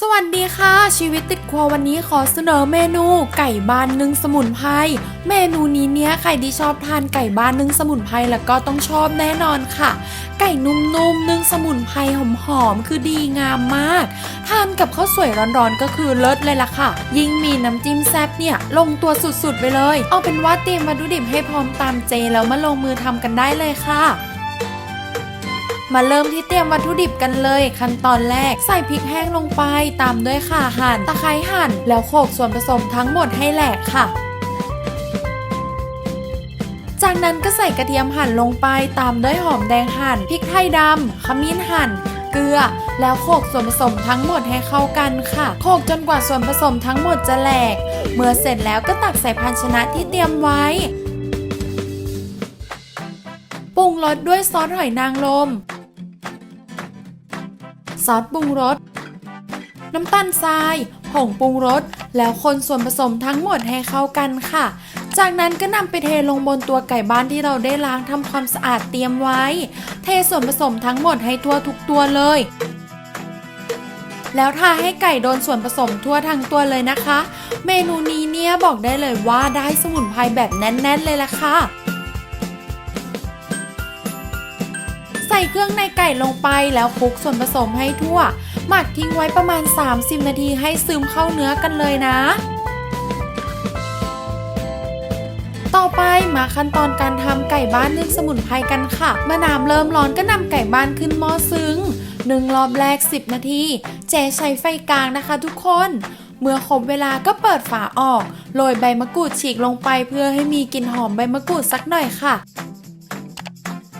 สวัสดีค่ะ ชีวิตติดครัววันนี้ขอเสนอเมนู ไก่บ้านนึ่งสมุนไพรเมนูนี้เนี้ยใครที่ชอบทานไก่บ้านนึ่งสมุนไพรแล้วก็ต้องชอบแน่นอนค่ะ ไก่นุ่มๆนึ่งสมุนไพรหอมๆคือดีงามมาก ทานกับข้าวสวยร้อนๆก็คือเลิศเลยล่ะค่ะ ยิ่งมีน้ำจิ้มแซ่บเนี่ยลงตัวสุดๆไปเลย เอาเป็นว่าเตรียมวัตถุดิบให้พร้อมตามเจแล้วมาลงมือทำกันได้เลยค่ะ มาเริ่มที่เตรียมวัตถุดิบกันเลย ขั้นตอนแรกใส่พริกแห้งลงไป ตามด้วยข่าหั่นตะไคร้หั่น แล้วโขกส่วนผสมทั้งหมดให้แหลกค่ะ จากนั้นก็ใส่กระเทียมหั่นลงไปตามด้วยหอมแดงหั่นพริกไทยดำขมิ้นหั่นเกลือแล้วโขกส่วนผสมทั้งหมดให้เข้ากันค่ะโขกจนกว่าส่วนผสมทั้งหมดจะแหลก เมื่อเสร็จแล้วก็ตักใส่ภาชนะที่เตรียมไว้ ปรุงรสด้วยซอสหอยนางรม ซอสปรุงรส น้ำตาลทรายผงปรุงรส แล้วคนส่วนผสมทั้งหมดให้เข้ากันค่ะ จากนั้นก็นำไปเทลงบนตัวไก่บ้านที่เราได้ล้างทำความสะอาดเตรียมไว้ เทส่วนผสมทั้งหมดให้ทั่วทุกตัวเลย แล้วทาให้ไก่โดนส่วนผสมทั่วทั้งตัวเลยนะคะ เมนูนี้เนี่ยบอกได้เลยว่าได้สมุนไพรแบบแน่น ๆ เลยล่ะค่ะ ส่เครื่องในไก่ลงไปแล้วคลุกส่วนผสมให้ทั่ว หมักทิ้งไว้ประมาณ 30 นาทีให้ซึมเข้าเนื้อกันเลยนะ ต่อไปมาขั้นตอนการทำไก่บ้านนึ่งสมุนไพรกันค่ะเมื่อน้ำเริ่มร้อนก็นำไก่บ้านขึ้นหม้อซึ้งหนึ่งรอบแรก 10 นาที เจใช้ไฟกลางนะคะทุกคน เมื่อครบเวลาก็เปิดฝาออก โรยใบมะกรูดฉีกลงไปเพื่อให้มีกลิ่นหอมใบมะกรูดสักหน่อยค่ะ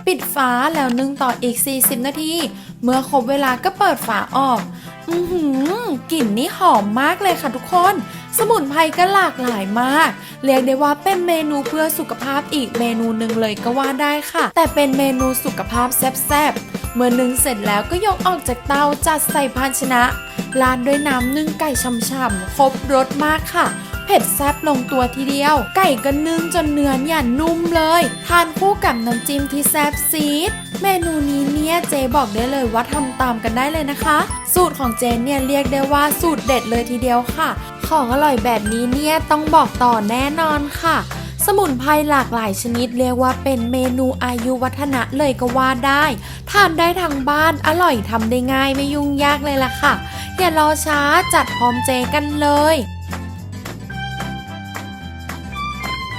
ปิดฝาแล้วนึ่งต่ออีก 40 นาที เมื่อครบเวลาก็เปิดฝาออก อือหือกลิ่นนี่หอมมากเลยค่ะทุกคน สมุนไพรก็หลากหลายมาก เรียกได้ว่าเป็นเมนูเพื่อสุขภาพอีกเมนูหนึ่งเลยก็ว่าได้ค่ะ แต่เป็นเมนูสุขภาพแซ่บๆ เมื่อนึ่งเสร็จแล้วก็ยกออกจากเตาจัดใส่ภาชนะราดด้วยน้ำนึ่งไก่ฉ่ำๆครบรสมากค่ะ เผ็ดแซ่บลงตัวทีเดียว ไก่ก็นึ่งจนเนื้อเนี่ยนุ่มเลย ทานคู่กับน้ำจิ้มที่แซ่บซีดเมนูนี้เนี่ยเจบอกได้เลยว่าทำตามกันได้เลยนะคะ สูตรของเจนเนี่ยเรียกได้ว่าสูตรเด็ดเลยทีเดียวค่ะ ของอร่อยแบบนี้เนี่ยต้องบอกต่อแน่นอนค่ะสมุนไพรหลากหลายชนิดเรียกว่าเป็นเมนูอายุวัฒนะเลยก็ว่าได้ ทานได้ทางบ้านอร่อยทำได้ง่ายไม่ยุ่งยากเลยล่ะค่ะ อย่ารอช้าจัดพร้อมเจกันเลย